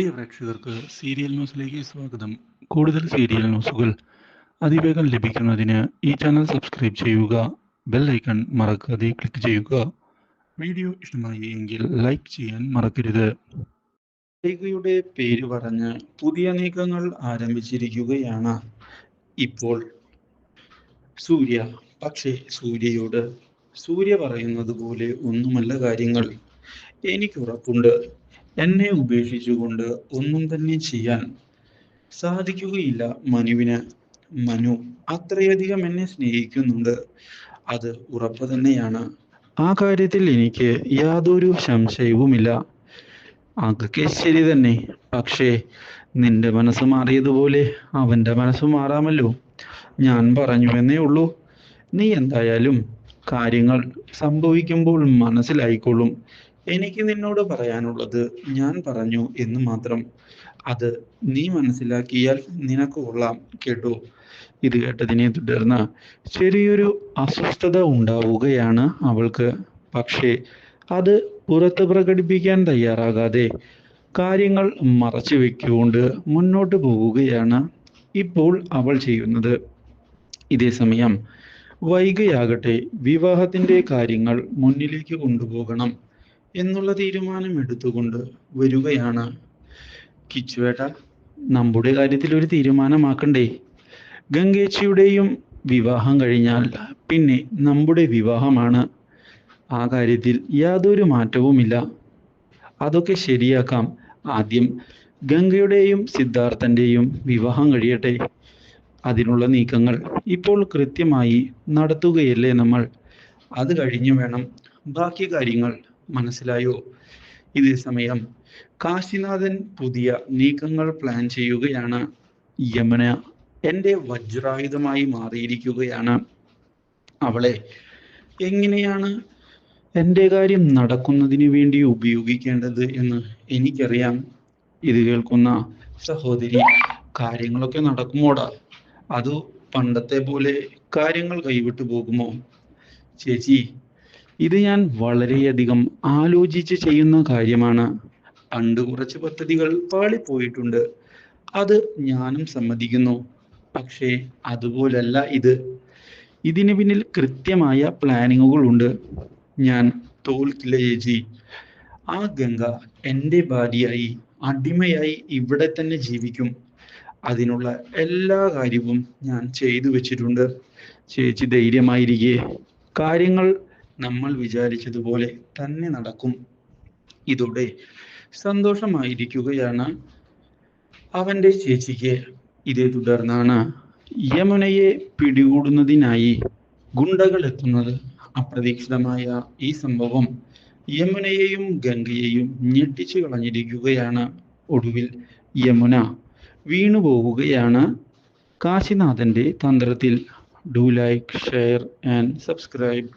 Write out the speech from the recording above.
പ്രിയ പ്രേക്ഷകർക്ക് സീരിയൽ ന്യൂസിലേക്ക് സ്വാഗതം. കൂടുതൽ സീരിയൽ ന്യൂസുകൾ അതിവേഗം ലഭിക്കുന്നതിന് ഈ ചാനൽ സബ്സ്ക്രൈബ് ചെയ്യുക ബെൽ ഐക്കൺ മറക്കാതെ ക്ലിക്ക് ചെയ്യുക. വീഡിയോ ഇഷ്ടമായി എങ്കിൽ ലൈക്ക് ചെയ്യാൻ മറക്കരുത്. യുടെ പേര് പറഞ്ഞ് പുതിയ നീക്കങ്ങൾ ആരംഭിച്ചിരിക്കുകയാണ്. ഇപ്പോൾ സൂര്യ പക്ഷേ സൂര്യയോട് സൂര്യ പറയുന്നത് പോലെ ഒന്നുമല്ല കാര്യങ്ങൾ. എനിക്ക് എനിക്കുറപ്പുണ്ട് എന്നെ ഉപേക്ഷിച്ചുകൊണ്ട് ഒന്നും തന്നെ ചെയ്യാൻ സാധിക്കുകയില്ല മനുവിന്. മനു അത്രയധികം എന്നെ സ്നേഹിക്കുന്നുണ്ട്. അത് ഉറപ്പ് തന്നെയാണ്. ആ കാര്യത്തിൽ എനിക്ക് യാതൊരു സംശയവുമില്ല. അതൊക്കെ ശരി തന്നെ. പക്ഷേ നിന്റെ മനസ്സ് മാറിയതുപോലെ അവന്റെ മനസ്സ് മാറാമല്ലോ. ഞാൻ പറഞ്ഞു എന്നേ ഉള്ളൂ. നീ എന്തായാലും കാര്യങ്ങൾ സംഭവിക്കുമ്പോൾ മനസ്സിലായിക്കൊള്ളും. എനിക്ക് നിന്നോട് പറയാനുള്ളത് ഞാൻ പറഞ്ഞു എന്ന് മാത്രം. അത് നീ മനസ്സിലാക്കിയാൽ നിനക്ക് കൊള്ളാം കേട്ടു ഇത് കേട്ടതിനെ തുടർന്ന് ചെറിയൊരു അസ്വസ്ഥത ഉണ്ടാവുകയാണ് അവൾക്ക്. പക്ഷേ അത് പുറത്ത് പ്രകടിപ്പിക്കാൻ തയ്യാറാകാതെ കാര്യങ്ങൾ മറച്ചു വെക്കുകൊണ്ട് മുന്നോട്ട് പോവുകയാണ് ഇപ്പോൾ അവൾ ചെയ്യുന്നത്. ഇതേ സമയം വൈകിയാകട്ടെ വിവാഹത്തിന്റെ കാര്യങ്ങൾ മുന്നിലേക്ക് കൊണ്ടുപോകണം. എന്നുള്ള തീരുമാനം എടുത്തുകൊണ്ട് വരികയാണ് കിച്ചുവേട്ട. നമ്മുടെ കാര്യത്തിൽ ഒരു തീരുമാനമാക്കണ്ടേ? ഗംഗേച്ചിയുടെയും വിവാഹം കഴിഞ്ഞാൽ പിന്നെ നമ്മുടെ വിവാഹമാണ്. ആ കാര്യത്തിൽ യാതൊരു മാറ്റവുമില്ല. അതൊക്കെ ശരിയാക്കാം. ആദ്യം ഗംഗയുടെയും സിദ്ധാർത്ഥന്റെയും വിവാഹം കഴിയട്ടെ. അതിനുള്ള നീക്കങ്ങൾ ഇപ്പോൾ കൃത്യമായി നടത്തുകയല്ലേ നമ്മൾ? അത് കഴിഞ്ഞു വേണം ബാക്കി കാര്യങ്ങൾ മനസ്സിലായോ? ഇതേ സമയം കാശിനാഥൻ പുതിയ നീക്കങ്ങൾ പ്ലാൻ ചെയ്യുകയാണ്. യമുന എന്റെ വജ്രായുധമായി മാറിയിരിക്കുകയാണ്. അവളെ എങ്ങനെയാണ് എന്റെ കാര്യം നടക്കുന്നതിന് വേണ്ടി ഉപയോഗിക്കേണ്ടത് എന്ന് എനിക്കറിയാം. ഇത് കേൾക്കുന്ന സഹോദരി കാര്യങ്ങളൊക്കെ നടക്കുമോടാ? അതോ പണ്ടത്തെ പോലെ കാര്യങ്ങൾ കൈവിട്ടു പോകുമോ? ചേച്ചി ഇത് ഞാൻ വളരെയധികം ആലോചിച്ച് ചെയ്യുന്ന കാര്യമാണ്. പണ്ട് കുറച്ച് പദ്ധതികൾ പാളിപ്പോയിട്ടുണ്ട്. അത് ഞാനും സമ്മതിക്കുന്നു. പക്ഷേ അതുപോലല്ല ഇത്. ഇതിന് പിന്നിൽ കൃത്യമായ പ്ലാനിങ്ങുകളുണ്ട് ഞാൻ തോൽക്കില്ല ചേച്ചി. ആ ഗംഗ എന്റെ ഭാര്യയായി അടിമയായി ഇവിടെ തന്നെ ജീവിക്കും. അതിനുള്ള എല്ലാ കാര്യവും ഞാൻ ചെയ്തു വെച്ചിട്ടുണ്ട്. ചേച്ചി ധൈര്യമായിരിക്കെ. കാര്യങ്ങൾ നമ്മൾ വിചാരിച്ചതുപോലെ തന്നെ നടക്കും. ഇതോടെ സന്തോഷമായിരിക്കുകയാണ് അവന്റെ ചേച്ചിക്ക്. ഇതേ തുടർന്നാണ് യമുനയെ പിടികൂടുന്നതിനായി ഗുണ്ടകൾ എത്തുന്നത്. അപ്രതീക്ഷിതമായ ഈ സംഭവം യമുനയെയും ഗംഗയെയും ഞെട്ടിച്ചു കളഞ്ഞിരിക്കുകയാണ്. ഒടുവിൽ യമുന വീണുപോവുകയാണ് കാശിനാഥന്റെ തന്ത്രത്തിൽ. Do like share and subscribe.